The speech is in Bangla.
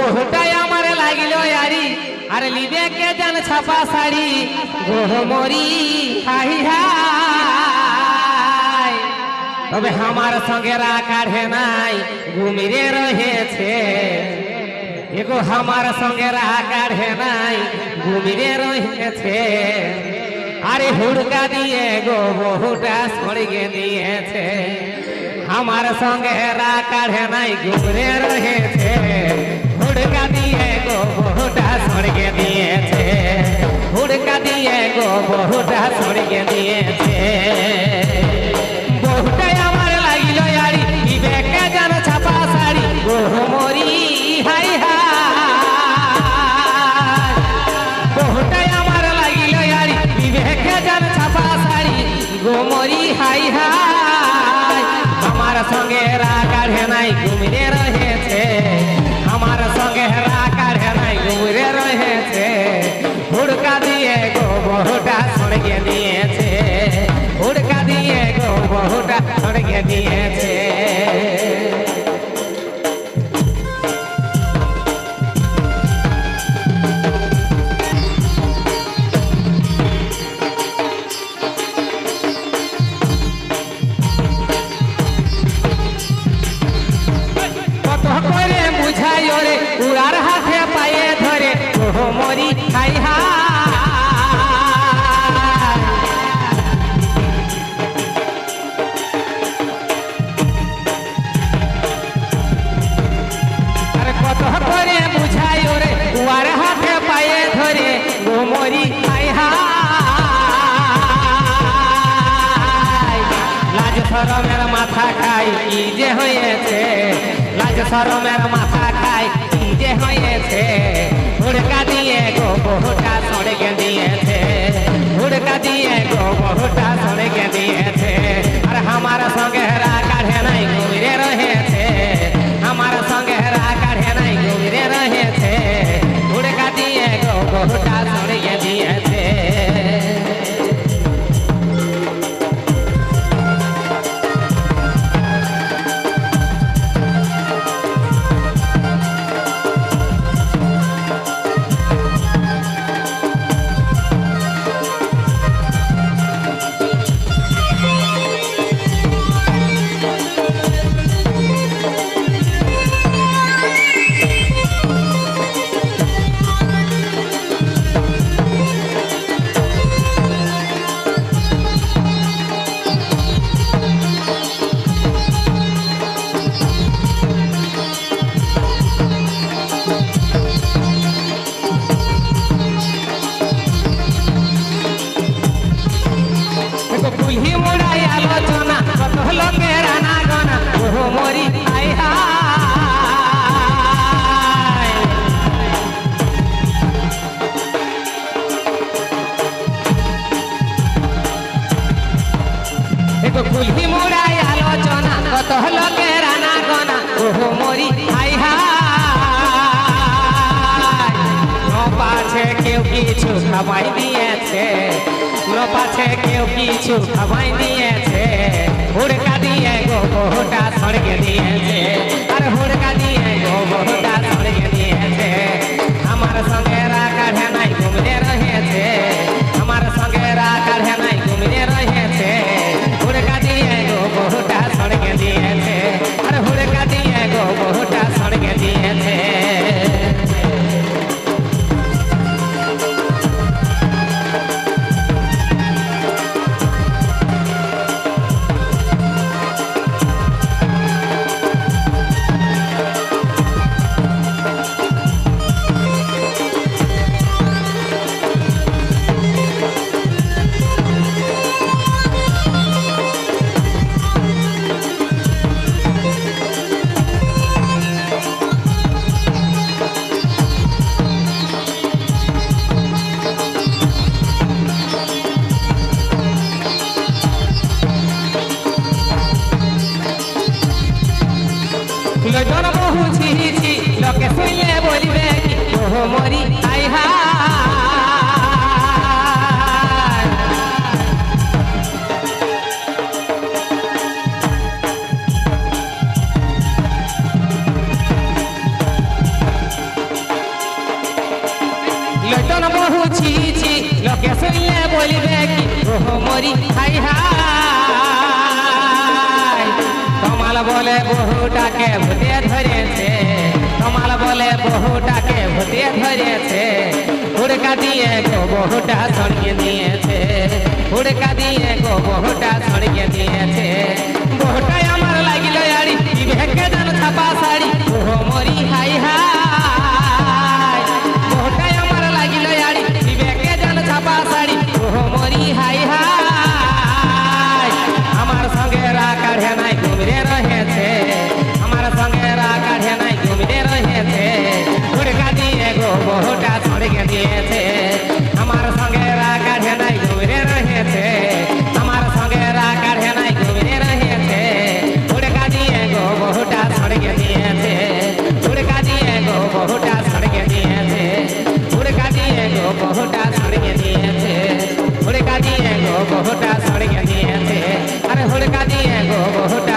বহুটাই আমার লাগিল আরি আর লিবে কে জান ছাপা শাড়ি? গোহমরি হাই হাই তবে আমার সঙ্গে রা কাঢ়ে নাই ঘুমিরে রহেছে এগো আমার সঙ্গে রা কাঢ়ে নাই ঘুমিরে রহেছে আরে হুড়কা দিয়ে গো, বহুটা সড়গে দিয়েছে। আমার সঙ্গে রা কাঢ়ে নাই ঘুরে রহেছে বহুটা সড়গে দিয়েছে। হুড়কা দিয়ে গো বহুটা দিয়েছে। বহুটাই আমার লাগিল আরি বিবেকে জান ছাপা শাড়ি? গোহমরি high high. আমার লাগিল বিবেকে হাই হাই। আমার সঙ্গে রা কাঢ়ে নাই ঘুমিরে সড়গে দিয়েছে পায়ে ধরে গো মরি হাই হাই লাজ সরমের মাথা খাই, কি যে হয়েছে? লাজ সরমের মাথা খাই, কি যে হয়েছে? হুড়কা দিয়ে গো, বহুটা সড়কে দিয়েছে হুড়কা দিয়ে গো, বহুটা সড়কে দিয়েছে আর আমার সঙ্গে হেরা কাঢ়ে নাই কুলহি মোড়াই আলোচনা, কত লোকে রানা গানা, ওহো মরি, হাই কেউ কিছু খাবাই দিয়েছে ন কেউ কিছু খাবাই দিয়েছে। হুড়কা দিয়ে গো বহুটা সড়কে দিয়েছে, আর হুড়কা দিয়ে গো বহুটা মরি আই লটন বহু ছিছি, লোকে শুনলে বলিবে কি ওহ মরি হাই হাই তোমাল বলে বহুটাকে ভূতে ধরেছে। কমাল বলে বহুটাকে ভুতিয়ে ধরেছে। হুড়কা দিয়ে গো বহুটা সরিয়ে নিয়েছে। হুড়কা দিয়ে গো বহুটা সরিয়ে নিয়েছে। বহুটাই আমার লাগিল আড়ি ভেঙে জান ছাপা শাড়ি, ও মরি হাই দিয়েছে আমার সঙ্গে রাখা ঢেনাই ঘুরে রয়েছে আমার সঙ্গে রাখা ঢেনাই ঘুরে রয়েছে উড়কা দিয়ে গো বহুটা সড়কে দিয়েছে। উড়কা দিয়ে গো বহুটা সড়কে দিয়েছে। উড়কা দিয়ে গো বহুটা সড়কে দিয়েছে। উড়কা দিয়ে গো বহুটা সড়কে দিয়েছে। আরে হুড়কা দিয়ে গো বহুটা